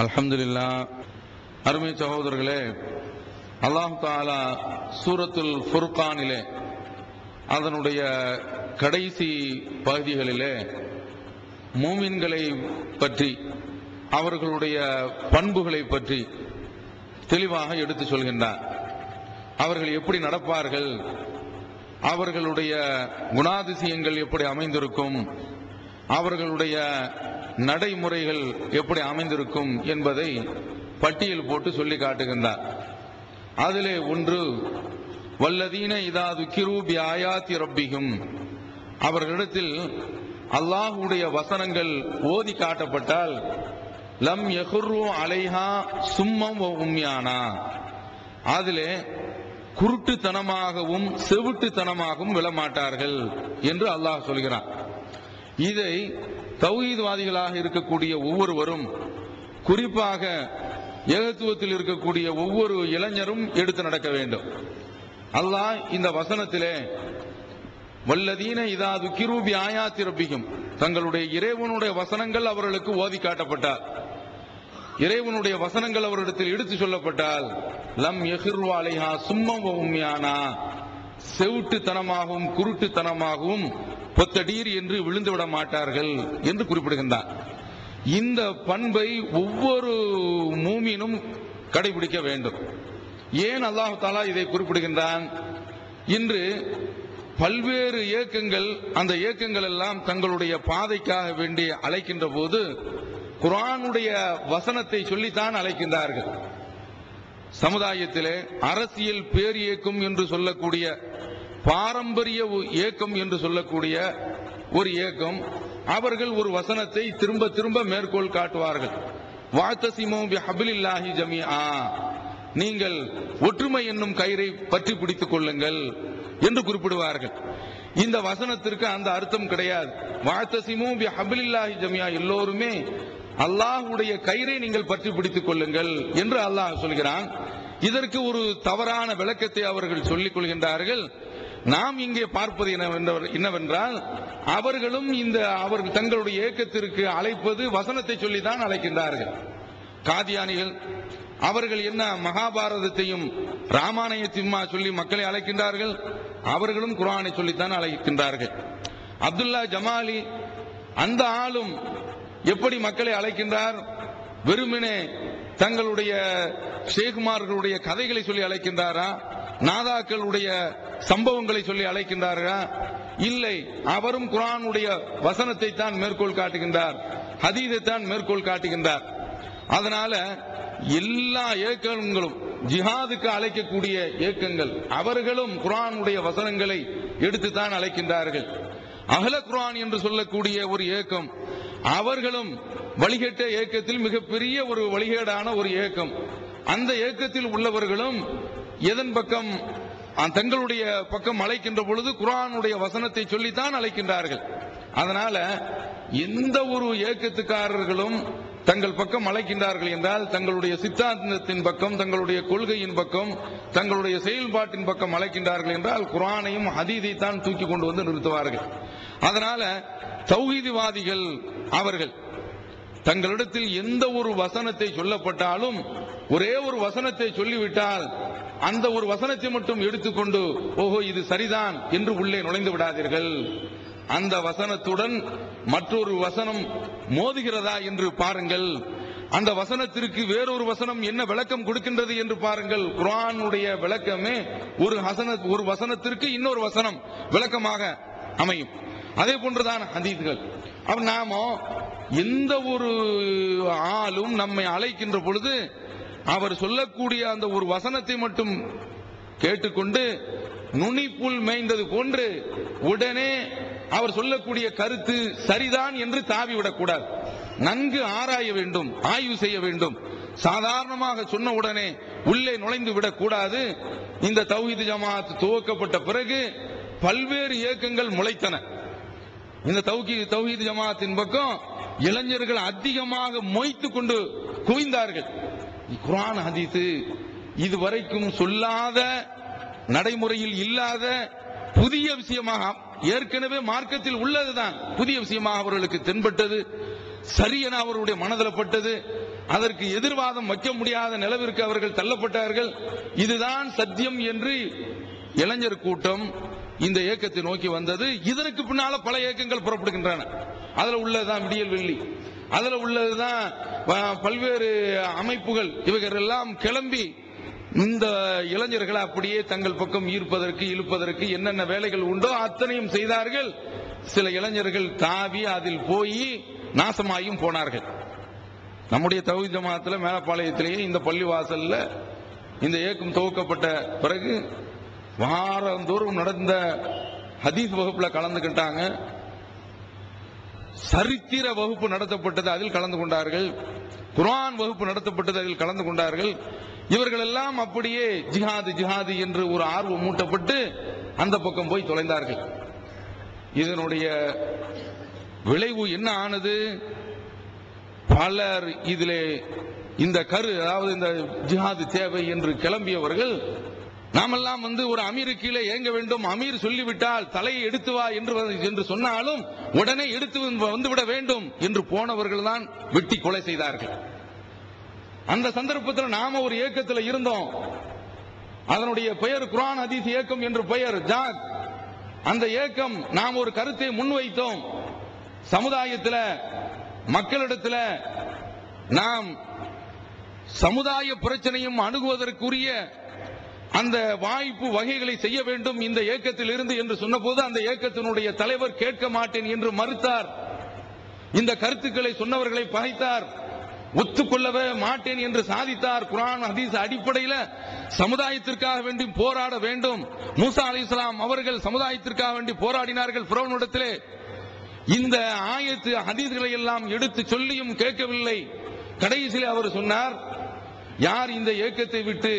அலமதுல்லா அருமை சகோதரர்களே அல்லாஹ் தாலா சூரத்துல் ஃபுர்கானிலே அதனுடைய கடைசி பகுதிகளிலே மூமின்களை பற்றி அவர்களுடைய பண்புகளை பற்றி தெளிவாக எடுத்து சொல்கின்றார். அவர்கள் எப்படி நடப்பார்கள்? அவர்களுடைய குணாதிசயங்கள் எப்படி அமைந்திருக்கும்? அவர்களுடைய நடைமுறைகள் எப்படி அமைந்திருக்கும் என்பதை பட்டியல் போட்டு சொல்லி காட்டுகின்றார். அதிலே ஒன்று வல்லதீன இதா துக்கிரு பி ஆயாத்தி ரப்பிகும் அவர்களிடத்தில் அல்லாஹுடைய வசனங்கள் ஓதி காட்டப்பட்டால் லம் எஹுர்ரு அலைஹா சும்மம் உம்யானா. அதிலே குருட்டுத்தனமாகவும் செவிட்டுத்தனமாகவும் விழமாட்டார்கள் என்று அல்லாஹ் சொல்கிறான். இதை தௌஹீத்வாதிகளாக இருக்கக்கூடிய ஒவ்வொருவரும் குறிப்பாக ஏகத்துவத்தில் இருக்கக்கூடிய ஒவ்வொரு இளைஞரும் எடுத்து நடக்க வேண்டும். அல்லாஹ் இந்த வசனத்திலே வல்லதீன இதா துக்கிரூபி ஆயாத்தி தங்களுடைய இறைவனுடைய வசனங்கள் அவர்களுக்கு ஓதி காட்டப்பட்டார். இறைவனுடைய வசனங்கள் அவரிடத்தில் எடுத்து சொல்லப்பட்டால் லம் எஹிர்வாலைஹா சும்மம் உண்மையானா செவிட்டுத்தனமாகவும் குருட்டுத்தனமாகவும் பொத்தடீர் என்று விழுந்து விட மாட்டார்கள் என்று குறிப்பிடுகின்றார். இந்த பண்பை ஒவ்வொரு மூமினும் கடைபிடிக்க வேண்டும். ஏன் அல்லாஹு தாலா இதை குறிப்பிடுகின்றான்? இன்று பல்வேறு இயக்கங்கள் அந்த இயக்கங்கள் எல்லாம் தங்களுடைய பாதைக்காக வேண்டி அழைக்கின்ற போது குரானுடைய வசனத்தை சொல்லித்தான் அழைக்கின்றார்கள். சமுதாயத்திலே அரசியல் பேர் இயக்கம் என்று சொல்லக்கூடிய பாரம்பரிய இயக்கம் என்று சொல்லக்கூடிய ஒரு இயக்கம் அவர்கள் ஒரு வசனத்தை திரும்ப திரும்ப மேற்கோள் காட்டுவார்கள். வாத்தசிமோ ஹபிலில்லாஹி ஜமியா நீங்கள் ஒற்றுமை என்னும் கயிறை பற்றி பிடித்துக் கொள்ளுங்கள் என்று குறிப்பிடுவார்கள். இந்த வசனத்திற்கு அந்த அர்த்தம் கிடையாது. வாத்தசிமோ ஹபிலில்லாஹி ஜமியா எல்லோருமே அல்லாஹுடைய கயிறை நீங்கள் பற்றி பிடித்துக் கொள்ளுங்கள் என்று அல்லாஹ் சொல்கிறான். இதற்கு ஒரு தவறான விளக்கத்தை அவர்கள் சொல்லிக் கொள்கின்றார்கள். நாம் இங்கே பார்ப்பது என்னவென்றால் அவர்களும் இந்த அவர்கள் தங்களுடைய இயக்கத்திற்கு அழைப்பது வசனத்தை சொல்லித்தான் அழைக்கின்றார்கள். காதியானிகள் அவர்கள் என்ன மகாபாரதத்தையும் ராமாயணத்தையுமா சொல்லி மக்களை அழைக்கின்றார்கள்? அவர்களும் குரானை சொல்லித்தான் அழைக்கின்றார்கள். அப்துல்லா ஜமாலி அந்த ஆளும் எப்படி மக்களை அழைக்கின்றார்? வெறுமனே தங்களுடைய ஷேகுமார்களுடைய கதைகளை சொல்லி அழைக்கின்றாரா? நாதாக்களுடைய சம்பவங்களை சொல்லி அழைக்கின்றார்களா? இல்லை. அவரும் குரானுடைய வசனத்தை தான் மேற்கோள் காட்டுகின்றார். ஹதீதை தான் மேற்கோள் காட்டுகின்றார். அதனால எல்லா இயக்கங்களும் ஜிஹாதுக்கு அழைக்கக்கூடிய இயக்கங்கள் அவர்களும் குரானுடைய வசனங்களை எடுத்துத்தான் அழைக்கின்றார்கள். அகல குரான் என்று சொல்லக்கூடிய ஒரு இயக்கம் அவர்களும் வழிகட்ட இயக்கத்தில் மிகப்பெரிய ஒரு வழிகேடான ஒரு இயக்கம். அந்த இயக்கத்தில் உள்ளவர்களும் எதன் பக்கம் தங்களுடைய பக்கம் அழைக்கின்ற பொழுது குரானுடைய வசனத்தை சொல்லித்தான் அழைக்கின்றார்கள். அதனால எந்த ஒரு இயக்கத்துக்காரர்களும் தங்கள் பக்கம் அழைக்கின்றார்கள் என்றால் தங்களுடைய சித்தாந்தத்தின் பக்கம் தங்களுடைய கொள்கையின் பக்கம் தங்களுடைய செயல்பாட்டின் பக்கம் அழைக்கின்றார்கள் என்றால் குரானையும் ஹதீதை தான் தூக்கி கொண்டு வந்து நிறுத்துவார்கள். அதனால தௌஹீதிவாதிகள் அவர்கள் தங்களிடத்தில் எந்த ஒரு வசனத்தை சொல்லப்பட்டாலும் ஒரே ஒரு வசனத்தை சொல்லிவிட்டால் அந்த ஒரு வசனத்தை மட்டும் எடுத்துக்கொண்டு ஓஹோ இது சரிதான் என்று உள்ளே நுழைந்து விடாதீர்கள். அந்த வசனத்துடன் மற்றொரு வசனம் மோதுகிறதா என்று பாருங்கள். அந்த வசனத்திற்கு வேறொரு வசனம் என்ன விளக்கம் கொடுக்கின்றது என்று பாருங்கள். குரானுடைய விளக்கமே ஒரு ஹசன ஒரு வசனத்திற்கு இன்னொரு வசனம் விளக்கமாக அமையும். அதே போன்றுதான் ஹதீஸ்கள். அப்ப நாம எந்த ஒரு ஆளும் நம்மை அழைக்கின்ற பொழுது அவர் சொல்லக்கூடிய அந்த ஒரு வசனத்தை மட்டும் கேட்டுக்கொண்டு நுனிப்புல் மேய்ந்தது போன்று உடனே அவர் சொல்லக்கூடிய கருத்து சரிதான் என்று தாவிவிடக்கூடாது. நன்கு ஆராய வேண்டும் ஆய்வு செய்ய வேண்டும். சாதாரணமாக சொன்ன உடனே உள்ளே நுழைந்து விடக்கூடாது. இந்த தௌஹீது ஜமாத் துவக்கப்பட்ட பிறகு பல்வேறு இயக்கங்கள் முளைத்தன. இந்த தௌகி தௌஹீது ஜமாத்தின் பக்கம் இளைஞர்கள் அதிகமாக மொய்த்து கொண்டு குவிந்தார்கள். குரான் ஹதீஸ் இதுவரைக்கும் சொல்லாத நடைமுறையில் இல்லாத புதிய விஷயமாக ஏற்கனவே மார்க்கத்தில் உள்ளதுதான். புதிய விஷயமாக அவர்களுக்கு தென்பட்டது சரியென அவருடைய மனதில் பட்டது அதற்கு எதிர்வாதம் வைக்க முடியாத நிலவிற்கு அவர்கள் தள்ளப்பட்டார்கள். இதுதான் சத்தியம் என்று இளைஞர் கூட்டம் இந்த இயக்கத்தை நோக்கி வந்தது. இதற்கு பின்னால பல இயக்கங்கள் புறப்படுகின்றன. அதுல உள்ளதுதான் விடியல் வெள்ளி அதுல உள்ளதுதான் பல்வேறு அமைப்புகள் இவர்கள் எல்லாம் கிளம்பி இந்த இளைஞர்களை அப்படியே தங்கள் பக்கம் ஈர்ப்பதற்கு இழுப்பதற்கு என்னென்ன வேலைகள் உண்டோ அத்தனையும் செய்தார்கள். சில இளைஞர்கள் தாவி அதில் போய் நாசமாயும் போனார்கள். நம்முடைய தகுதி ஜமாத்தில் மேலப்பாளையத்திலேயே இந்த பள்ளி வாசல்ல இந்த இயக்கம் துவக்கப்பட்ட பிறகு வாரந்தோறும் நடந்த ஹதீஸ் வகுப்புல கலந்துக்கிட்டாங்க சரித்திர வகுப்பு நடத்தப்பட்டது அதில் கலந்து கொண்டார்கள். குரான் வகுப்பு நடத்தப்பட்டது அதில் கலந்து கொண்டார்கள். இவர்கள் எல்லாம் அப்படியே ஜிஹாது ஜிஹாது என்று ஒரு ஆர்வம் மூட்டப்பட்டு அந்த பக்கம் போய் தொலைந்தார்கள். இதனுடைய விளைவு என்ன ஆனது? பலர் இதிலே இந்த கரு அதாவது இந்த ஜிஹாது தேவை என்று கிளம்பியவர்கள் நாமெல்லாம் வந்து ஒரு அமீரு கீழே இயங்க வேண்டும். அமீர் சொல்லிவிட்டால் தலையை எடுத்து வா என்று என்று சொன்னாலும் உடனே எடுத்து வந்து- வந்துவிட வேண்டும் என்று போனவர்கள் தான் வெட்டி கொலை செய்தார்கள். அந்த சந்தர்ப்பத்தில் நாம ஒரு இயக்கத்தில் இருந்தோம். அதனுடைய பெயர் குரான் ஹதீஸ் இயக்கம் என்று பெயர். ஜாக் அந்த இயக்கம் நாம் ஒரு கருத்தை முன்வைத்தோம். சமுதாயத்தில் மக்களிடத்தில் நாம் சமுதாய பிரச்சனையும் அணுகுவதற்குரிய அந்த வாய்ப்பு வகைகளை செய்ய வேண்டும் இந்த இயக்கத்தில் இருந்து என்று சொன்னபோது அந்த இயக்கத்தினுடைய தலைவர் கேட்க மாட்டேன் என்று மறுத்தார். இந்த கருத்துக்களை சொன்னவர்களை பகைத்தார். ஒத்துக்கொள்ளவே மாட்டேன் என்று சாதித்தார். குரான் ஹதீஸ் அடிப்படையில் சமுதாயத்திற்காக வேண்டி போராட வேண்டும். மூசா அலைஹிஸ்ஸலாம் அவர்கள் சமுதாயத்திற்காக வேண்டி போராடினார்கள் புறவனிடத்திலே இந்த ஆயத்து ஹதீஸ்களை எல்லாம் எடுத்து சொல்லியும் கேட்கவில்லை. கடைசியில் அவர் சொன்னார் யார் இந்த இயக்கத்தை விட்டு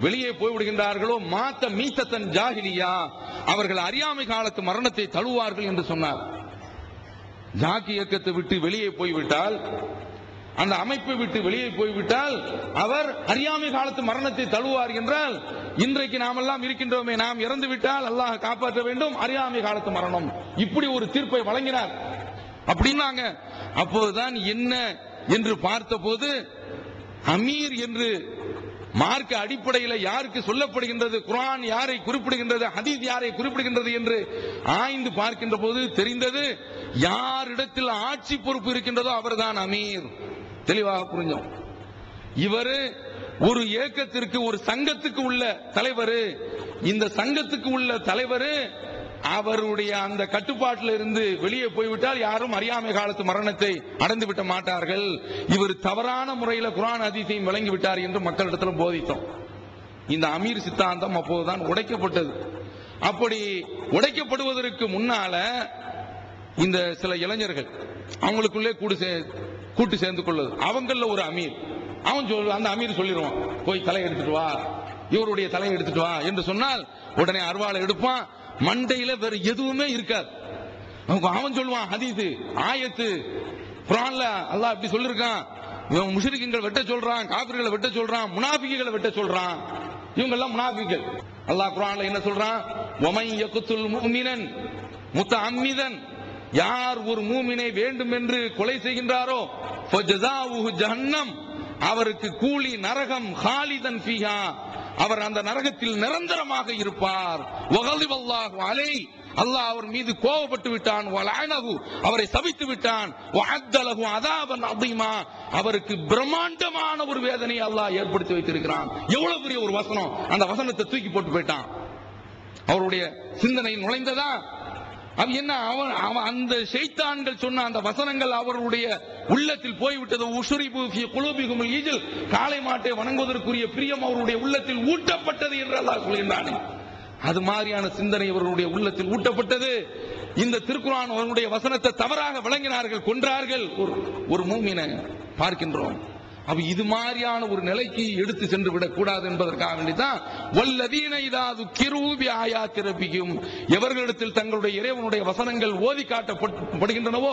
வெளியே போய்விடுகின்றார்களோ மாத்த மீத்தத்தன் ஜாகிலியா அவர்கள் அறியாமை காலத்து மரணத்தை தழுவார்கள் என்று சொன்னார். ஜாக்கி இயக்கத்தை விட்டு வெளியே போய்விட்டால் அந்த அமைப்பை விட்டு வெளியே போய்விட்டால் அவர் அறியாமை காலத்து மரணத்தை தழுவார் என்றால் இன்றைக்கு நாம் எல்லாம் இருக்கின்றோமே நாம் இறந்து விட்டால் அல்லாஹ் காப்பாற்ற வேண்டும் அறியாமை காலத்து மரணம். இப்படி ஒரு தீர்ப்பை வழங்கினார். அப்படின்னாங்க. அப்போதுதான் என்ன என்று பார்த்தபோது அமீர் என்று மார்க்க அடிப்படையில் யாருக்கு சொல்லப்படுகின்றது? குரான் யாரை குறிப்பிடுகின்றது? ஹதீஸ் யாரை குறிப்பிடுகின்றது என்று ஆய்ந்து பார்க்கின்ற போது தெரிந்தது யாரிடத்தில் ஆட்சி பொறுப்பு இருக்கின்றதோ அவர்தான் அமீர் தெளிவாக புரிஞ்சோம். இவர் ஒரு இயக்கத்திற்கு ஒரு சங்கத்துக்கு உள்ள தலைவர். இந்த சங்கத்துக்கு உள்ள தலைவர் அவருடைய அந்த கட்டுப்பாட்டில் இருந்து வெளியே போய்விட்டால் யாரும் அறியாமை காலத்து மரணத்தை அடைந்து விட்ட மாட்டார்கள். இவர் தவறான முறையில் குரான் அதிசயம் விளங்கி விட்டார் என்று மக்களிடத்தில் போதித்தோம். இந்த அமீர் சித்தாந்தம் அப்போதுதான் உடைக்கப்பட்டது. அப்படி உடைக்கப்படுவதற்கு முன்னால இந்த சில இளைஞர்கள் அவங்களுக்குள்ளே கூடு சே- கூட்டு சேர்ந்து கொள்ளது அவங்கள ஒரு அமீர். அவன் சொல் அந்த அமீர் சொல்லிடுவான் போய் தலை எடுத்துட்டு வா. இவருடைய தலையை எடுத்துட்டு வா. என்று சொன்னால் உடனே அருவாளை எடுப்பான். மண்டையில வேற எதுவுமே இருக்காது. அவன் சொல்லுவான் ஹதீது ஆயத்து குரான்ல அல்லாஹ் இப்படி சொல்லிருக்கான். இவன் வெட்ட சொல்றான் காபிர்களை வெட்ட சொல்றான் முனாபிகளை வெட்ட சொல்றான். இவங்க எல்லாம் முனாபிகள் அல்லாஹ் குரான்ல என்ன சொல்றான்? ஒமை யகுத்துல் முத்த அன்மிதன் யார் ஒரு மூமினை வேண்டும் என்று கொலை செய்கின்றாரோ ஜஹன்னம் அவருக்கு கூலி நரகம் ஹாலிதன் ஃபீஹா. அவர் அந்த நரகத்தில் நிரந்தரமாக இருப்பார். அலை. அல்லாஹ் அவர் மீது கோபப்பட்டு விட்டான். அவரை சபித்து விட்டான். அதாபன் அதீமா. அவருக்கு பிரம்மாண்டமான ஒரு வேதனையை அல்லாஹ் ஏற்படுத்தி வைத்திருக்கிறான். எவ்வளவு பெரிய ஒரு வசனம். அந்த வசனத்தை தூக்கி போட்டு போயிட்டான். அவருடைய சிந்தனை நுழைந்ததா? அது என்ன அவன் அவன் அந்த செய்தான்கள் சொன்ன அந்த வசனங்கள் அவருடைய உள்ளத்தில் போய்விட்டது. உஷுரிபு ஃபி குலூபிகுமுல் ஈஜில். காளை மாட்டை வணங்குவதற்குரிய பிரியம் அவருடைய உள்ளத்தில் ஊட்டப்பட்டது என்று அல்லாஹ் சொல்கின்றான். அது மாதிரியான சிந்தனை இவர்களுடைய உள்ளத்தில் ஊட்டப்பட்டது. இந்த திருக்குறான் அவருடைய வசனத்தை தவறாக விளங்கினார்கள் கொன்றார்கள். ஒரு ஒரு மூமினை பார்க்கின்றோம். அப்ப இது மாதிரியான ஒரு நிலைக்கு எடுத்து சென்று விடக் கூடாது என்பதற்காக வேண்டிதான். வல்லதீன இதாது கிரூபி ஆயா திறப்பிக்கும் எவர்களிடத்தில் தங்களுடைய இறைவனுடைய வசனங்கள் ஓதி காட்டப்படுகின்றனவோ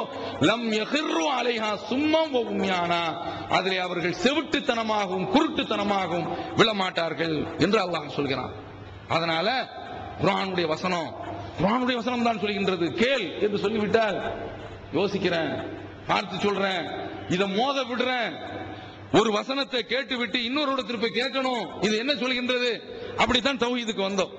லம் எகிர்ரு அலைஹா சும்மம் உண்மையானா அதிலே அவர்கள் செவிட்டுத்தனமாகவும் குருட்டுத்தனமாகவும் விழமாட்டார்கள் என்று அல்லாஹ் சொல்கிறான். அதனால குரானுடைய வசனம் குரானுடைய வசனம் தான் சொல்கின்றது. கேள் என்று சொல்லிவிட்டால் யோசிக்கிறேன் பார்த்து சொல்றேன் இதை மோத விடுறேன் ஒரு வசனத்தை கேட்டுவிட்டு இன்னொரு இடத்துல போய் கேட்கணும். இது என்ன சொல்கின்றது? அப்படித்தான் தௌஹீதுக்கு வந்தோம்.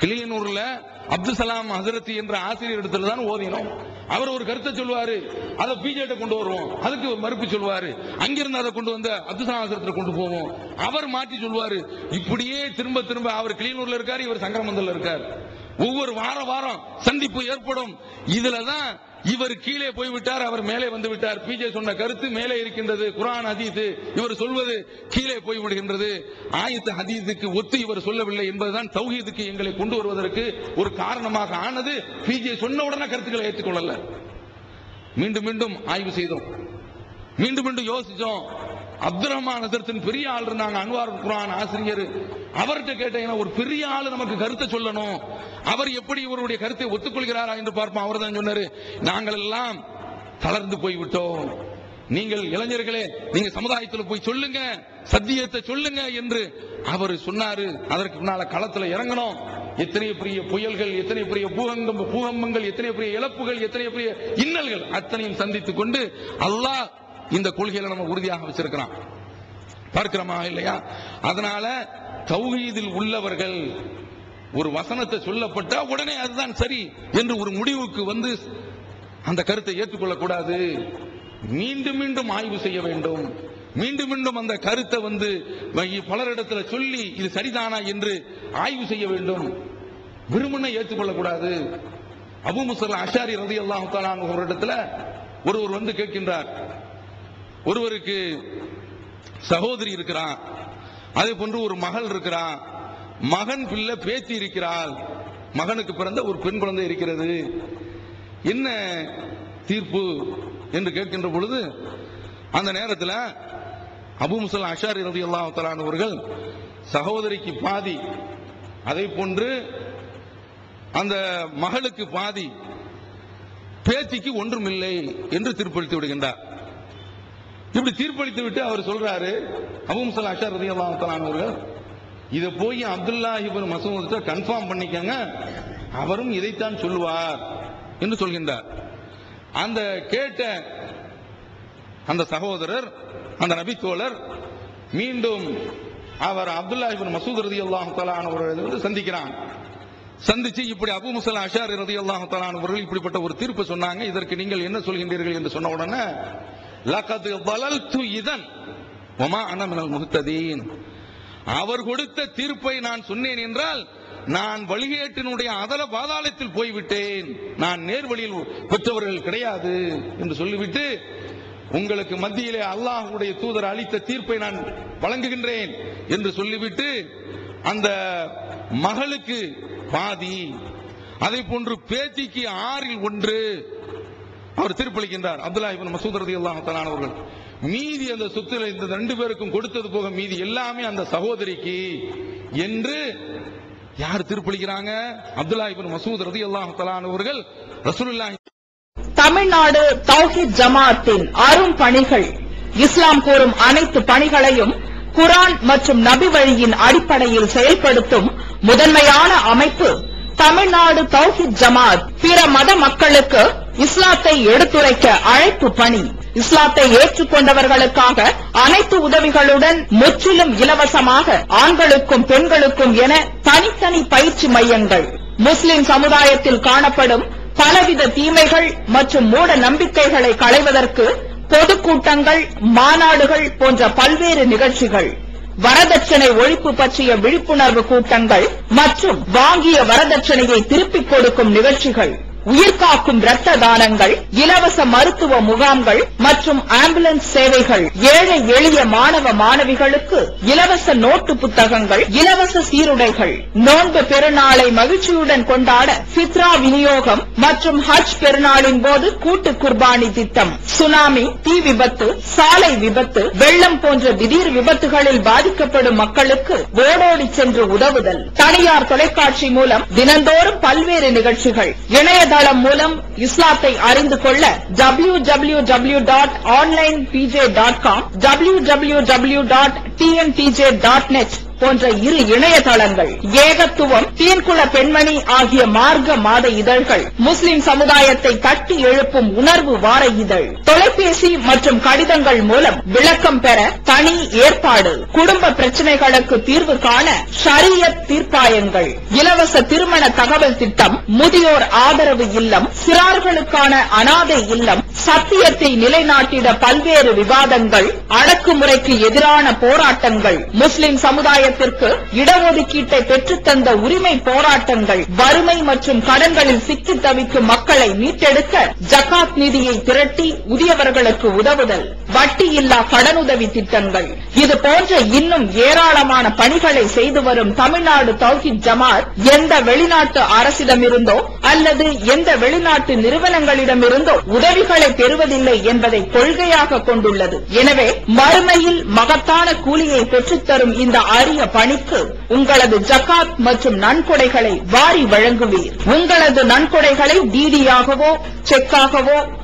கிளியனூர்ல அப்துல் சலாம் ஹசரத் என்ற ஆசிரியர் இடத்துல தான் ஓதினோம். அவர் ஒரு கருத்தை சொல்லுவாரு. அதை பிஜேட்ட கொண்டு வருவோம். அதுக்கு மறுப்பு சொல்லுவாரு. அங்கிருந்து அதை கொண்டு வந்து அப்துசலாம் ஹசரத்தில் கொண்டு போவோம். அவர் மாற்றி சொல்லுவாரு. இப்படியே திரும்ப திரும்ப அவர் கிளியனூர்ல இருக்காரு இவர் சங்கரமந்தல இருக்கார். ஒவ்வொரு வார வாரம் சந்திப்பு ஏற்படும். இதுலதான் இவர் கீழே போய்விட்டார் அவர் மேலே வந்து விட்டார் பிஜே சொன்ன கருத்து மேலே இருக்கின்றது. குரான் ஹதீஸ் இவர் சொல்வது கீழே போய் விடுகின்றது. ஆயத்து ஹதீஸுக்கு ஒத்து இவர் சொல்லவில்லை என்பதுதான் தௌஹீதுக்கு எங்களை கொண்டு வருவதற்கு ஒரு காரணமாக ஆனது பிஜே சொன்ன உடனே கருத்துக்களை ஏற்றுக்கொள்ளல. மீண்டும் மீண்டும் ஆய்வு செய்தோம். மீண்டும் மீண்டும் யோசிச்சோம். அப்துல் ரஹ்மான் பெரிய ஆள் இருந்தாங்க அன்வார் குரான் ஆசிரியர். அவர்கிட்ட கேட்டீங்கன்னா ஒரு பெரிய ஆள் நமக்கு கருத்தை சொல்லணும். அவர் எப்படி இவருடைய கருத்தை ஒத்துக்கொள்கிறாரா என்று பார்ப்போம். அவர் தான் சொன்னாரு நாங்கள் எல்லாம் தளர்ந்து போய்விட்டோம். நீங்கள் இளைஞர்களே நீங்க சமுதாயத்தில் போய் சொல்லுங்க சத்தியத்தை சொல்லுங்க என்று அவர் சொன்னாரு. அதற்கு முன்னால களத்துல இறங்கணும். எத்தனை பெரிய புயல்கள் எத்தனை பெரிய பூகம்பம் பூகம்பங்கள் எத்தனை பெரிய இழப்புகள் எத்தனை பெரிய இன்னல்கள் அத்தனையும் சந்தித்துக் கொண்டு அல்லாஹ் இந்த கொள்கையில நம்ம உறுதியாக வச்சிருக்கிறான் பார்க்கிறோமா இல்லையா? அதனால தௌஹீதில் உள்ளவர்கள் ஒரு வசனத்தை சொல்லப்பட்டா உடனே அதுதான் சரி என்று ஒரு முடிவுக்கு வந்து அந்த கருத்தை ஏற்றுக்கொள்ளக்கூடாது. மீண்டும் மீண்டும் ஆய்வு செய்ய வேண்டும். மீண்டும் மீண்டும் அந்த கருத்தை வந்து பலரிடத்துல சொல்லி இது சரிதானா என்று ஆய்வு செய்ய வேண்டும். விரும்பின ஏற்றுக்கொள்ளக்கூடாது. அபு முசல் அஷாரி ரதி அல்லாஹு ஒரு இடத்துல ஒருவர் வந்து கேட்கின்றார். ஒருவருக்கு சகோதரி இருக்கிறான் அதே போன்று ஒரு மகள் இருக்கிறான் மகன் பிள்ளை பேத்தி இருக்கிறாள் மகனுக்கு பிறந்த ஒரு பெண் குழந்தை இருக்கிறது. என்ன தீர்ப்பு என்று கேட்கின்ற பொழுது அந்த நேரத்தில் அபு முசல் அஷார் ரதி அவர்கள் சகோதரிக்கு பாதி அதை போன்று அந்த மகளுக்கு பாதி பேத்திக்கு ஒன்றுமில்லை என்று தீர்ப்பளித்து விடுகின்றார். இப்படி தீர்ப்பளித்து விட்டு அவர் சொல்றாரு அபு முசல் அஷார் ரதி அவர்கள் இதை போய் அப்துல்லா இபன் கன்ஃபார்ம் பண்ணிக்கங்க அவரும் இதைத்தான் சொல்லுவார் என்று சொல்கின்றார். அந்த கேட்ட அந்த சகோதரர் அந்த நபித்தோழர் மீண்டும் அவர் அப்துல்லா இபின் மசூத் ரதி அல்லாஹு சந்திக்கிறான். சந்திச்சு இப்படி அபு முசல் அஷார் ரதி அல்லாஹு இப்படிப்பட்ட ஒரு தீர்ப்பு சொன்னாங்க இதற்கு நீங்கள் என்ன சொல்கின்றீர்கள் என்று சொன்ன உடனே லகது வளல்து இதன். ஒமா அனமினல் முகத்ததீன் அவர் கொடுத்த தீர்ப்பை நான் சொன்னேன் என்றால் நான் வழிகேட்டினுடைய அதல பாதாளத்தில் போய்விட்டேன். நான் நேர்வழியில் பெற்றவர்கள் கிடையாது என்று சொல்லிவிட்டு உங்களுக்கு மத்தியிலே அல்லாஹுடைய தூதர் அளித்த தீர்ப்பை நான் வழங்குகின்றேன் என்று சொல்லிவிட்டு அந்த மகளுக்கு பாதி அதை போன்று பேத்திக்கு ஆறில் ஒன்று அவர் தீர்ப்பளிக்கின்றார். அப்துல்லா இபின் மசூத் ரதி அல்லாஹ் அவர்கள் மீதி அந்த சொத்துல இந்த ரெண்டு பேருக்கும் கொடுத்தது போக மீதி எல்லாமே அந்த சகோதரிக்கு என்று யார் தீர்ப்பளிக்கிறாங்க? அப்துல்லா இபின் மசூத் ரதி அல்லாஹ் அவர்கள் ரசூலுல்லாஹி தமிழ்நாடு தௌஹித் ஜமாத்தின் அரும் பணிகள் இஸ்லாம் கூறும் அனைத்து பணிகளையும் குரான் மற்றும் நபி வழியின் அடிப்படையில் செயல்படுத்தும் முதன்மையான அமைப்பு தமிழ்நாடு தௌஹித் ஜமாத் பிற மத மக்களுக்கு இஸ்லாத்தை எடுத்துரைக்க அழைப்பு பணி. இஸ்லாத்தை ஏற்றுக்கொண்டவர்களுக்காக அனைத்து உதவிகளுடன் முற்றிலும் இலவசமாக ஆண்களுக்கும் பெண்களுக்கும் என தனித்தனி பயிற்சி மையங்கள் முஸ்லிம் சமுதாயத்தில் காணப்படும் பலவித தீமைகள் மற்றும் மூட நம்பிக்கைகளை களைவதற்கு பொதுக்கூட்டங்கள் மாநாடுகள் போன்ற பல்வேறு நிகழ்ச்சிகள் வரதட்சணை ஒழிப்பு பற்றிய விழிப்புணர்வு கூட்டங்கள் மற்றும் வாங்கிய வரதட்சணையை திருப்பிக் கொடுக்கும் நிகழ்ச்சிகள். உயிர்காக்கும் இரத்த தானங்கள் இலவச மருத்துவ முகாம்கள் மற்றும் ஆம்புலன்ஸ் சேவைகள் ஏழை எளிய மாணவ மாணவிகளுக்கு இலவச நோட்டு புத்தகங்கள் இலவச சீருடைகள். நோன்பு பெருநாளை மகிழ்ச்சியுடன் கொண்டாட சித்ரா விநியோகம் மற்றும் ஹஜ் பெருநாளின் போது கூட்டு குர்பானி திட்டம். சுனாமி தீ விபத்து சாலை விபத்து வெள்ளம் போன்ற திடீர் விபத்துகளில் பாதிக்கப்படும் மக்களுக்கு ஓடோடி சென்று உதவுதல். தனியார் தொலைக்காட்சி மூலம் தினந்தோறும் பல்வேறு நிகழ்ச்சிகள் இணையதளம் மூலம் இஸ்லாத்தை அறிந்து கொள்ள W W W dot online PJ dot com W W W dot TNPJ dot net போன்ற இரு இணையதளங்கள் ஏகத்துவம் தீன்குல பெண்மணி ஆகிய மார்க்க மாத இதழ்கள் முஸ்லிம் சமுதாயத்தை தட்டி எழுப்பும் உணர்வு வார இதழ் தொலைபேசி மற்றும் கடிதங்கள் மூலம் விளக்கம் பெற தனி ஏற்பாடு குடும்ப பிரச்சனைகளுக்கு தீர்வு காண ஷரியத் தீர்ப்பாயங்கள் இலவச திருமண தகவல் திட்டம் முதியோர் ஆதரவு இல்லம் சிறார்களுக்கான அனாதை இல்லம் சத்தியத்தை நிலைநாட்டிட பல்வேறு விவாதங்கள் அடக்குமுறைக்கு எதிரான போராட்டங்கள் முஸ்லிம் சமுதாய சமுதாயத்திற்கு இடஒதுக்கீட்டை பெற்றுத்தந்த உரிமை போராட்டங்கள் வறுமை மற்றும் கடன்களில் சிக்கி தவிக்கும் மக்களை மீட்டெடுக்க ஜகாத் நிதியை திரட்டி உரியவர்களுக்கு உதவுதல் வட்டியில்லா கடனுதவி திட்டங்கள். இது போன்ற இன்னும் ஏராளமான பணிகளை செய்து வரும் தமிழ்நாடு தௌஹித் ஜமாத் எந்த வெளிநாட்டு அரசிடமிருந்தோ அல்லது எந்த வெளிநாட்டு நிறுவனங்களிடமிருந்தோ உதவிகளை பெறுவதில்லை என்பதை கொள்கையாக கொண்டுள்ளது. எனவே மறுமையில் மகத்தான கூலியை பெற்றுத்தரும் இந்த அரிய பணிக்கு உங்களது ஜகாத் மற்றும் நன்கொடைகளை வாரி வழங்குவீர். உங்களது நன்கொடைகளை டிடியாகவோ செக்காகவோ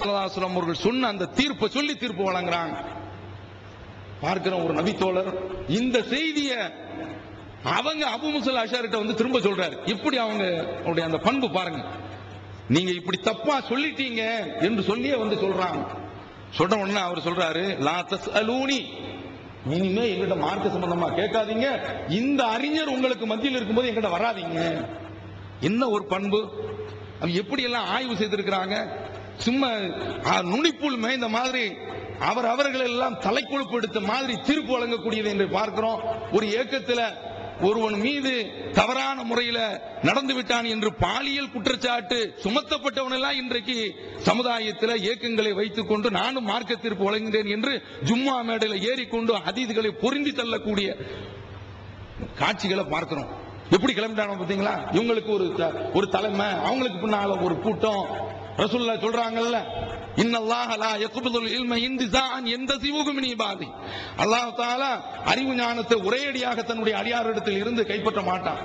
சல்லல்லாஹு அவர்கள் சொன்ன அந்த தீர்ப்பை சொல்லி தீர்ப்பு வழங்குறாங்க. பார்க்கிற ஒரு நபித்தோழர் இந்த செய்திய அவங்க அபு முசல் அஷாரிட்ட வந்து திரும்ப சொல்றாரு. இப்படி அவங்க அவருடைய அந்த பண்பு பாருங்க. நீங்க இப்படி தப்பா சொல்லிட்டீங்க என்று சொல்லியே வந்து சொல்றாங்க. சொன்ன உடனே அவர் சொல்றாரு லா தஸ்அலூனி. இனிமே எங்கிட்ட மார்க்க சம்பந்தமா கேட்காதீங்க. இந்த அறிஞர் உங்களுக்கு மத்தியில் இருக்கும்போது எங்கிட்ட வராதீங்க. என்ன ஒரு பண்பு? அவங்க எப்படி எல்லாம் ஆய்வு செய்திருக்கிறாங்க? சும்மா ஆ, நுனிப்புல் மேய்ந்த மாதிரி அவர் அவர்கள் எல்லாம் தலைக்கொழுப்பு எடுத்த மாதிரி தீர்ப்பு வழங்கக்கூடியது என்று பார்க்கிறோம். ஒரு இயக்கத்தில் ஒருவன் மீது தவறான முறையில நடந்து விட்டான் என்று பாலியல் குற்றச்சாட்டு சுமத்தப்பட்டவன் எல்லாம் இன்றைக்கு சமுதாயத்தில் இயக்கங்களை வைத்துக் கொண்டு நானும் மார்க்க தீர்ப்பு வழங்குகிறேன் என்று ஜும்மா மேடையில் ஏறிக்கொண்டு அதீதிகளை பொருந்தி தள்ளக்கூடிய காட்சிகளை பார்க்கிறோம். எப்படி கிளம்பிட்டாங்க பார்த்தீங்களா? இவங்களுக்கு ஒரு த- ஒரு தலைமை அவங்களுக்கு பின்னால ஒரு கூட்டம் ரசூல்லா சொல்றாங்கல்ல இன்னல்லாஹ லா யக்புதுல் இல்ம இன்திசான் எந்தசிவுகு மின் அல்லாஹ் தஆலா அறிவு ஞானத்தை ஒரேடியாக தன்னுடைய அடியாரிடத்தில் இருந்து கைப்பற்ற மாட்டான்.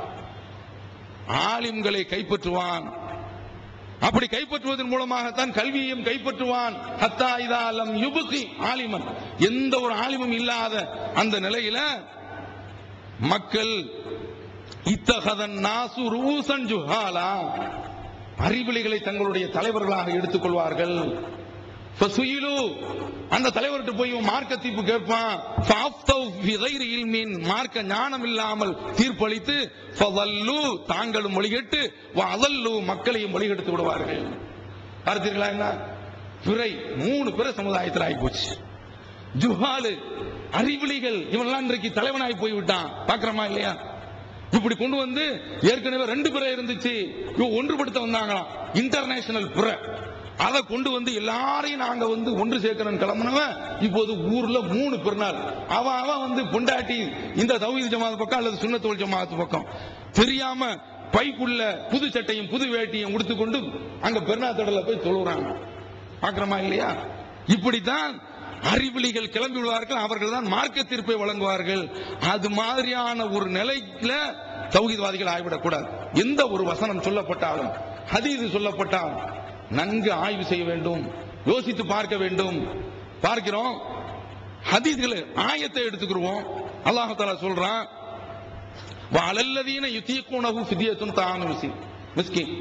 ஆலிம்களை கைப்பற்றுவான். அப்படி கைப்பற்றுவதன் மூலமாகத்தான் கல்வியையும் கைப்பற்றுவான். ஹத்தா இதா லம் யுபுகி ஆலிமன். எந்த ஒரு ஆலிமும் இல்லாத அந்த நிலையில மக்கள் இத்தகதன் நாசு ரூசன் ஜுஹாலா. அறிவிலிகளை தங்களுடைய தலைவர்களாக எடுத்துக்கொள்வார்கள். கொள்வார்கள் அந்த தலைவர்கிட்ட போய் மார்க்க தீர்ப்பு கேட்பான். மார்க்க ஞானம் இல்லாமல் தீர்ப்பளித்து ஃபதல்லு, தாங்களும் மொழிகட்டு அதல்லு மக்களையும் மொழிகெடுத்து விடுவார்கள். பார்த்தீர்களா என்ன? பிறை மூணு பிற சமுதாயத்தில் ஆகி போச்சு ஜுஹாலு அறிவிலிகள் இவன்லாம் இன்றைக்கு தலைவனாய் போய் விட்டான் இல்லையா? இப்படி கொண்டு வந்து ஏற்கனவே ரெண்டு பிற இருந்துச்சு. ஒன்றுபடுத்த வந்தாங்களாம். இன்டர்நேஷனல் பிற. அதை கொண்டு வந்து எல்லாரையும் நாங்க வந்து ஒன்று சேர்க்கணும் கிளம்புனவன் இப்போது ஊர்ல மூணு பிறநாள் அவன் அவன் வந்து பொண்டாட்டி இந்த தௌஹீத் ஜமாத் பக்கம் அல்லது சுண்ணத்தோல் ஜமாத் பக்கம். தெரியாம பைக்குள்ள புது சட்டையும் புது வேட்டியும் உடுத்துக்கொண்டு அங்க பெருநாத்தடல போய் தொழுறாங்க. பார்க்கிறோமா இல்லையா? இப்படித்தான் அறிவிலிகள் கிளம்பி விடுவார்கள் அவர்கள் தான் மார்க்க தீர்ப்பை வழங்குவார்கள். அது மாதிரியான ஒரு நிலையில தௌஹீத்வாதிகள் ஆய்விடக்கூடாது எந்த ஒரு வசனம் சொல்லப்பட்டாலும் ஹதீது சொல்லப்பட்டால் நன்கு ஆய்வு செய்ய வேண்டும் யோசித்து பார்க்க வேண்டும். பார்க்கிறோம் ஹதீஸ்களை ஆயத்தை எடுத்துக்கிருவோம். அல்லாஹால சொல்றான் வலல்லதீன யுத்தியக்கூனஹு ஃபிதியத்துன் தானு மிஸ்கின்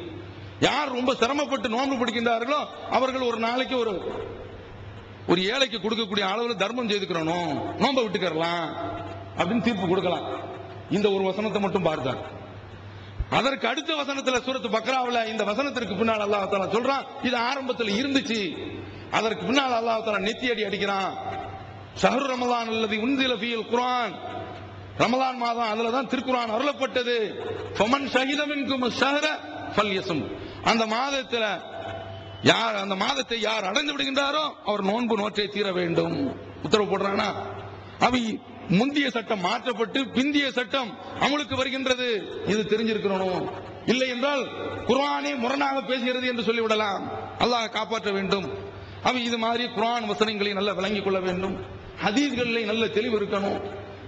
யார் ரொம்ப சிரமப்பட்டு நோன்பு பிடிக்கின்றார்களோ அவர்கள் ஒரு நாளைக்கு ஒரு ஒரு ஏழைக்கு கொடுக்கக்கூடிய அளவுல தர்மம் செய்துக்கிறணும் நோன்பை விட்டுக்கறலாம் அப்படின்னு தீர்ப்பு கொடுக்கலாம். இந்த ஒரு வசனத்தை மட்டும் பார்த்தார். அதற்கு அடுத்த வசனத்துல சூரத்து பக்ராவுல இந்த வசனத்திற்கு பின்னால் அல்லாஹால சொல்றான் இது ஆரம்பத்தில் இருந்துச்சு. அதற்கு பின்னால் அல்லாஹ் நெத்தி அடி அடிக்கிறான். ஷஹரு ரமலான் அல்லது உந்தில ஃபீல் குரான் ரமலான் மாதம் அதுல தான் திருக்குர்ஆன் அருளப்பட்டது. ஃபமன் ஷஹித மின்கும் ஷஹர ஃபல்யசும். அந்த மாதத்துல யார் அந்த மாதத்தை யார் அடைந்து விடுகின்றாரோ அவர் நோன்பு நோற்றை தீர வேண்டும். உத்தரவு போடுறானா? அவை முந்திய சட்டம் மாற்றப்பட்டு பிந்திய சட்டம் அமலுக்கு வருகின்றது. இது தெரிஞ்சிருக்கிறோம் இல்லை என்றால் குர்ஆனே முரணாக பேசுகிறது என்று சொல்லிவிடலாம். அல்லாஹ் காப்பாற்ற வேண்டும். அவ இது மாதிரி குர்ஆன் வசனங்களை நல்லா விளங்கிக் கொள்ள வேண்டும். ஹதீஸ்களிலே நல்ல தெளிவு இருக்கணும்.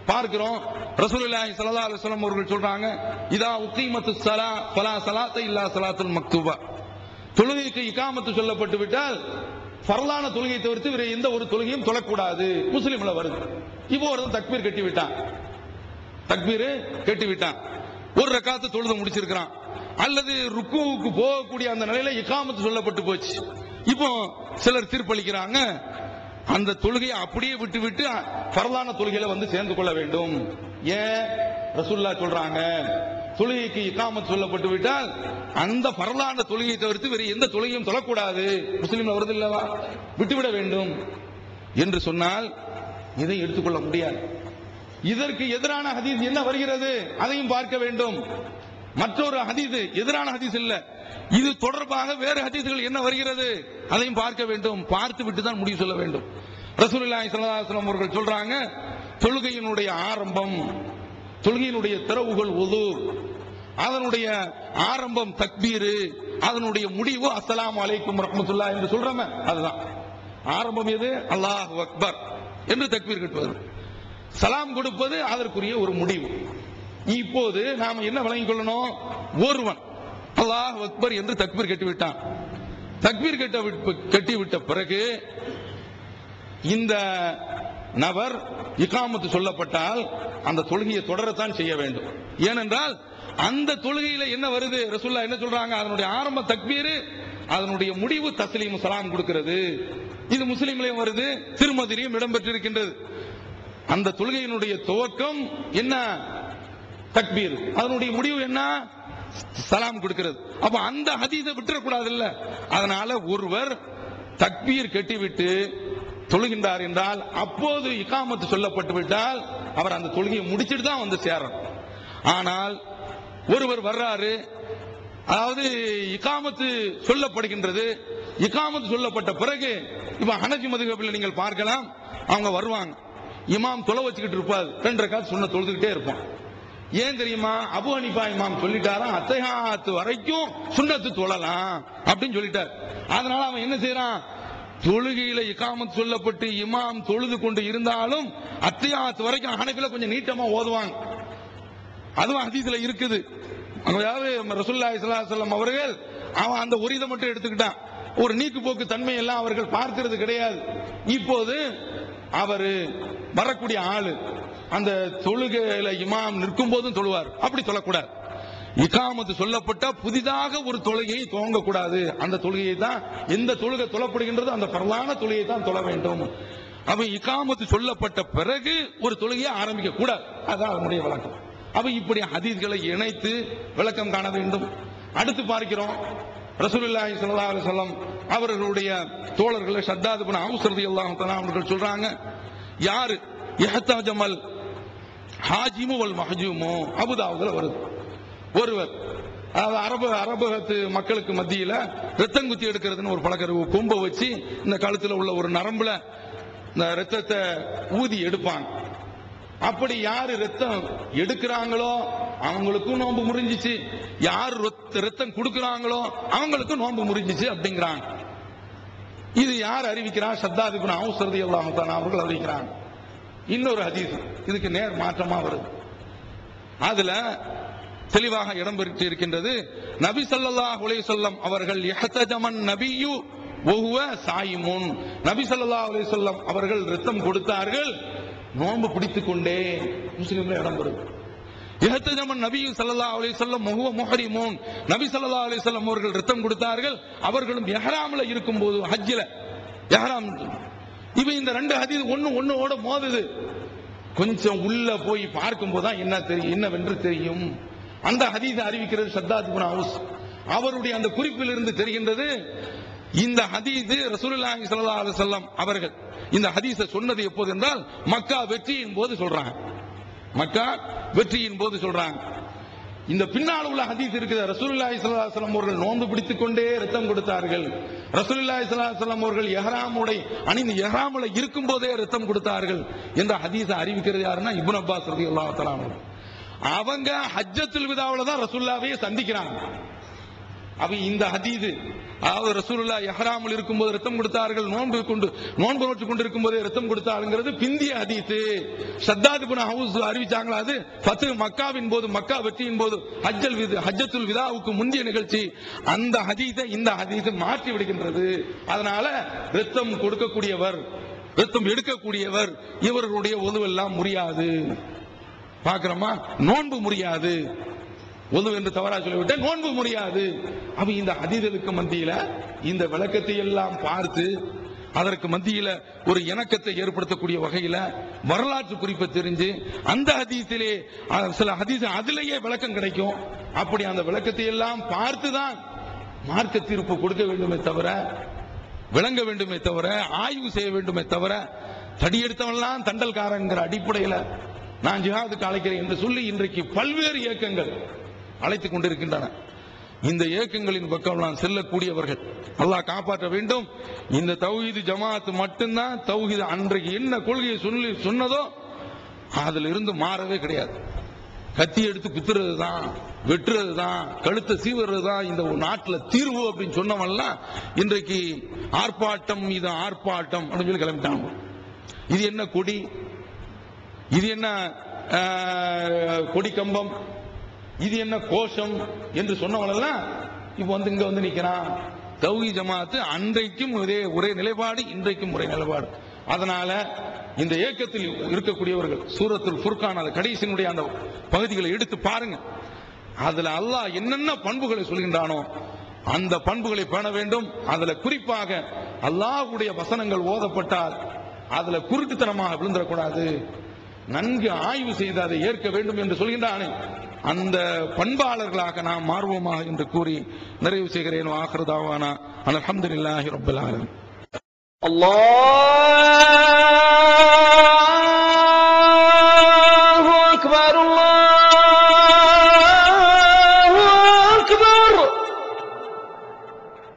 பார்க்கிறோம். ரசூலுல்லாஹி ஸல்லல்லாஹு அலைஹி வஸல்லம் அவர்கள் சொல்றாங்க இதா உக்கீமத்து ஸலா ஃபலா ஸலாத்த இல்லா ஸலாத்துல் மக்தூபா. தொழுகைக்கு இகாமத்து சொல்லப்பட்டு விட்டால் ஃபர்லான தொழுகையை தவிர்த்து வேற எந்த ஒரு தொழுகையும் தொழக்கூடாது. முஸ்லீம்ல வருது. இப்போ ஒரு தக்பீர் கட்டி விட்டான் தக்பீர் கட்டி விட்டான் ஒரு ரக்காத்து தொழுது முடிச்சிருக்கிறான். அல்லது ருக்குவுக்கு போகக்கூடிய அந்த நிலையில இகாமத்து சொல்லப்பட்டு போச்சு. இப்போ சிலர் தீர்ப்பளிக்கிறாங்க அந்த தொழுகையை அப்படியே விட்டு விட்டு பரலான தொழுகையில வந்து சேர்ந்து கொள்ள வேண்டும். ஏன்? ரசூல்லா சொல்றாங்க தொழுகைக்கு இகாமத் சொல்லப்பட்டு விட்டால் அந்த பரலான தொழுகையை தவிர்த்து வேறு எந்த தொழுகையும் தொழக்கூடாது முஸ்லீம்ல வருது இல்லவா? விட்டுவிட வேண்டும். என்று சொன்னால் இதை எடுத்துக்கொள்ள முடியாது. இதற்கு எதிரான ஹதீஸ் என்ன வருகிறது? அதையும் பார்க்க வேண்டும். மற்றொரு ஹதீஸ் எதிரான ஹதீஸ் இல்ல. இது தொடர்பாக வேறு ஹதீஸ்கள் என்ன வருகிறது? அதையும் பார்க்க வேண்டும். பார்த்து விட்டு தான் முடிவு சொல்ல வேண்டும். ரசூலுல்லாஹி ஸல்லல்லாஹு அலைஹி வஸல்லம் அவர்கள் சொல்றாங்க தொழுகையினுடைய ஆரம்பம் தொழுகையினுடைய திறவுகள் உது அதனுடைய ஆரம்பம் தக்பீரு அதனுடைய முடிவு அஸ்ஸலாமு அலைக்கும் ரஹமத்துல்லா என்று சொல்றோமே அதுதான். ஆரம்பம் எது? அல்லாஹ் அக்பர் என்று தக்பீர் கட்டுவது சலாம் கொடுப்பது அதற்குரிய ஒரு முடிவு. இப்போது நாம் என்ன வழங்கிக் கொள்ளணும்? ஒருவன். அல்லாஹ் அக்பர் என்று தக்பீர் கட்டிவிட்டான். தக்பீர் கட்ட கட்டிவிட்ட பிறகு இந்த நபர் இகாமத்து சொல்லப்பட்டால் அந்த தொழுகையை தொடரத்தான் செய்ய வேண்டும். ஏனென்றால் அந்த தொழுகையில என்ன வருது? ரசுல்லா என்ன சொல்றாங்க? அதனுடைய ஆரம்ப தக்பீர் அதனுடைய முடிவு தஸ்லீம் சலாம் கொடுக்கிறது. இது முஸ்லீம்லயும் வருது திருமதிரியும் இடம்பெற்றிருக்கின்றது. அந்த தொழுகையினுடைய துவக்கம் என்ன? தக்பீர். அதனுடைய முடிவு என்ன? சலாம் கொடுக்கிறது. அப்ப அந்த ஹதீஸை விட்டுறக்கூடாது இல்ல அதனால ஒருவர் தக்பீர் கட்டிவிட்டு தொழுகின்றார் என்றால் அப்போது இகாமத்து சொல்லப்பட்டு விட்டால் அவர் அந்த தொழுகையை முடிச்சிட்டு தான் வந்து சேரணும். ஆனால் ஒருவர் வர்றாரு அதாவது இகாமத்து சொல்லப்படுகின்றது. இகாமத்து சொல்லப்பட்ட பிறகு இப்ப ஹனஜி மதுகபில் நீங்கள் பார்க்கலாம் அவங்க வருவாங்க. இமாம் தொலை வச்சுக்கிட்டு இருப்பார். ரெண்டு காசு சொன்ன தொழுதுகிட்டே இருப்பான். ஏன் தெரியுமா? அபு அனிபா இமாம் சொல்லிட்டாராம் அத்தையாத்து வரைக்கும் சுண்ணத்து தொழலாம் அப்படின்னு சொல்லிட்டார். அதனால அவன் என்ன செய்யறான்? தொழுகையில இக்காமத் சொல்லப்பட்டு இமாம் தொழுது கொண்டு இருந்தாலும் அத்தியாத்து வரைக்கும் ஹனபில கொஞ்சம் நீட்டமா ஓதுவாங்க. அதுவும் ஹதீஸ்ல இருக்குது. அதாவது ரசுல்லா ஸல்லல்லாஹு அவர்கள் அவன் அந்த ஒரு இதை மட்டும் எடுத்துக்கிட்டான். ஒரு நீக்கு போக்கு தன்மை எல்லாம் அவர்கள் பார்க்கிறது கிடையாது. இப்போது அவர் வரக்கூடிய ஆளு அந்த தொழுகையில இமாம் நிற்கும் போதும் தொழுவார். அப்படி சொல்லக்கூடாது. இகாமத்து சொல்லப்பட்ட புதிதாக ஒரு தொழுகையை துவங்க கூடாது அந்த தொழுகையை தான் எந்த தொழுகை தொழப்படுகின்றதோ அந்த பரலான தொழுகையை தான் தொழ வேண்டும். அப்ப இகாமத்து சொல்லப்பட்ட பிறகு ஒரு தொழுகையை ஆரம்பிக்க கூடாது அதான் அவனுடைய விளக்கம் அப்ப இப்படி ஹதீஸ்களை இணைத்து விளக்கம் காண வேண்டும். அடுத்து பார்க்கிறோம். ரசூலுல்லாஹி ஸல்லல்லாஹு அலைஹி வஸல்லம் அவர்களுடைய தோழர்களை ஷத்தாத் இப்னு அவுஸ் ரலியல்லாஹு தஆலா அவர்கள் சொல்றாங்க யார்? இஹ்தாஜமல் ஹாஜிமு வல் மஹஜூமு. அபுதாவுதுல வருது. ஒருவர் அரபு அரபகத்து மக்களுக்கு மத்தியில ரத்தம் குத்தி எடுக்கிறதுன்னு ஒரு பழக்க கொம்பை வச்சு இந்த கழுத்துல உள்ள ஒரு நரம்புல இந்த ரத்தத்தை ஊதி எடுப்பாங்க. அப்படி யாரு ரத்தம் எடுக்கிறாங்களோ அவங்களுக்கும் நோன்பு முறிஞ்சிச்சு. யார் ரத்தம் கொடுக்குறாங்களோ அவங்களுக்கும் நோன்பு முறிஞ்சிச்சு அப்படிங்கிறாங்க. இது யார் அறிவிக்கிறான் சத்தாதிபன் அவசரதி எல்லாம் அவர்கள் அறிவிக்கிறாங்க. இன்னொரு ஹதீஸ் இதுக்கு நேர் மாற்றமா வருது. அதுல தெளிவாக இடம்பெற்று இருக்கின்றது. நபி சல்லா அலைஹி அவர்கள் இஹ்தஜமன் நபியு வஹுவ சாயிமுன். நபி சல்லா அலைஹி அவர்கள் ரத்தம் கொடுத்தார்கள். நோன்பு பிடித்துக் கொண்டே முஸ்லிம்ல இடம் வருது இஹ்தஜமன் நபியு ஸல்லல்லாஹு அலைஹி சொல்லம் வஹுவ முஹரிமுன். நபி சல்லா அலைஹி சொல்லம் அவர்கள் ரத்தம் கொடுத்தார்கள். அவர்களும் எஹராமில் இருக்கும் போது ஹஜ்ஜில் எஹராம் இப்ப இந்த ரெண்டு ஹதீஸ் ஒன்னு ஒன்னோட மோதுது. கொஞ்சம் உள்ள போய் பார்க்கும்போது தான் என்ன தெரியும் என்னவென்று தெரியும். அந்த ஹதீஸை அறிவிக்கிறது சத்தாத் இப்னு அவருடைய அந்த குறிப்பில் இருந்து தெரிகின்றது இந்த ஹதீஸ் ரசூலுல்லாஹி ஸல்லல்லாஹு அலைஹி வஸல்லம் அவர்கள் இந்த ஹதீஸை சொன்னது எப்போது என்றால் மக்கா வெற்றியின் போது சொல்றாங்க. மக்கா வெற்றியின் போது சொல்றாங்க. இந்த பின்னால் உள்ள ஹதீஸ் இருக்குது ரசூலுல்லாஹி ஸல்லல்லாஹு அலைஹி வஸல்லம் அவர்கள் நோன்பு பிடித்துக் கொண்டே ரத்தம் கொடுத்தார்கள். ரசூலுல்லாஹி ஸல்லல்லாஹு அலைஹி வஸல்லம் அவர்கள் எஹ்ராமுடை அணிந்து எஹ்ராமுல இருக்கும் போதே ரத்தம் கொடுத்தார்கள் என்ற ஹதீஸை அறிவிக்கிறது யாருன்னா இப்னு அப்பாஸ் ரலியல்லாஹு தஆலா அவங்க ஹஜ்ஜத்துல் விதாவில் தான் ரசுல்லாவையே சந்திக்கிறாங்க. அப்ப இந்த ஹதீது அதாவது ரசூலுல்லா எஹ்ராமில் இருக்கும்போது ரத்தம் கொடுத்தார்கள் நோன்பு கொண்டு நோன்பு நோட்டு கொண்டு இருக்கும்போதே ரத்தம் கொடுத்தாருங்கிறது பிந்திய ஹதீஸ் சத்தாது புன ஹவுஸ் அறிவிச்சாங்களா அது? பத்து மக்காவின் போது மக்கா வெற்றியின் போது ஹஜ்ஜல் விது ஹஜ்ஜத்துல் விதாவுக்கு முந்தைய நிகழ்ச்சி. அந்த ஹதீஸை இந்த ஹதீஸ் மாற்றி விடுகின்றது. அதனால ரத்தம் கொடுக்கக்கூடியவர் ரத்தம் எடுக்கக்கூடியவர் இவர்களுடைய உதவெல்லாம் முடியாது பார்க்கிறோமா? நோன்பு முடியாது. ஒது என்று தவறா சொல்லிவிட்டேன் நோன்பு முடியாது. அப்ப இந்த ஹதீதலுக்கு மத்தியில இந்த விளக்கத்தை எல்லாம் பார்த்து அதற்கு மத்தியில ஒரு இணக்கத்தை ஏற்படுத்தக்கூடிய வகையில வரலாற்று குறிப்பை தெரிஞ்சு அந்த ஹதீஸிலே சில ஹதீஸ் அதிலேயே விளக்கம் கிடைக்கும். அப்படி அந்த விளக்கத்தை எல்லாம் பார்த்துதான் மார்க்க தீர்ப்பு கொடுக்க வேண்டுமே தவிர விளங்க வேண்டுமே தவிர ஆய்வு செய்ய வேண்டுமே தவிர தடியெடுத்தவன்லாம் தண்டல்காரங்கிற அடிப்படையில நான் ஜிஹாதுக்கு அழைக்கிறேன் என்று சொல்லி இன்றைக்கு பல்வேறு இயக்கங்கள் அழைத்துக் கொண்டிருக்கின்றன. இந்த இயக்கங்களின் பக்கம் நான் செல்லக்கூடியவர்கள் அல்லாஹ் காப்பாற்ற வேண்டும். இந்த தௌஹீது ஜமாத் மட்டும்தான். தௌஹீது அன்றைக்கு என்ன கொள்கையை சொல்லி சொன்னதோ அதுல இருந்து மாறவே கிடையாது. கத்தி எடுத்து குத்துறது தான் வெட்டுறது தான் கழுத்தை சீவுறது தான் இந்த நாட்டில் தீர்வு அப்படின்னு சொன்னவன்லாம் இன்றைக்கு ஆர்ப்பாட்டம் இது ஆர்ப்பாட்டம் அப்படின்னு சொல்லி கிளம்பிட்டாங்க. இது என்ன கொடி? இது என்ன கொடி கம்பம்? இது என்ன கோஷம் என்று சொன்னவனெல்லாம் இப்ப வந்து இங்க வந்து நிக்கிறான். தௌஹி ஜமாத்து அன்றைக்கும் ஒரே ஒரே நிலைப்பாடு இன்றைக்கும் ஒரே நிலைப்பாடு. அதனால இந்த இயக்கத்தில் இருக்கக்கூடியவர்கள் சூரத்துல் ஃபுர்கான் அந்த கடைசியினுடைய அந்த பகுதிகளை எடுத்து பாருங்க. அதுல அல்லாஹ் என்னென்ன பண்புகளை சொல்கின்றானோ அந்த பண்புகளை பேண வேண்டும். அதுல குறிப்பாக அல்லாஹ்வுடைய வசனங்கள் ஓதப்பட்டால் அதுல குருட்டுத்தனமாக விழுந்துடக்கூடாது. நன்கு ஆய்வு செய்து அதை ஏற்க வேண்டும் என்று சொல்கின்றானே. அந்த பண்பாளர்களாக நாம் மாறுவோமாக என்று கூறி நிறைவு செய்கிறேன். ஆகிருதாவானா அலமதுல்லாஹி ரபுல்லாலும் அல்லாஹ்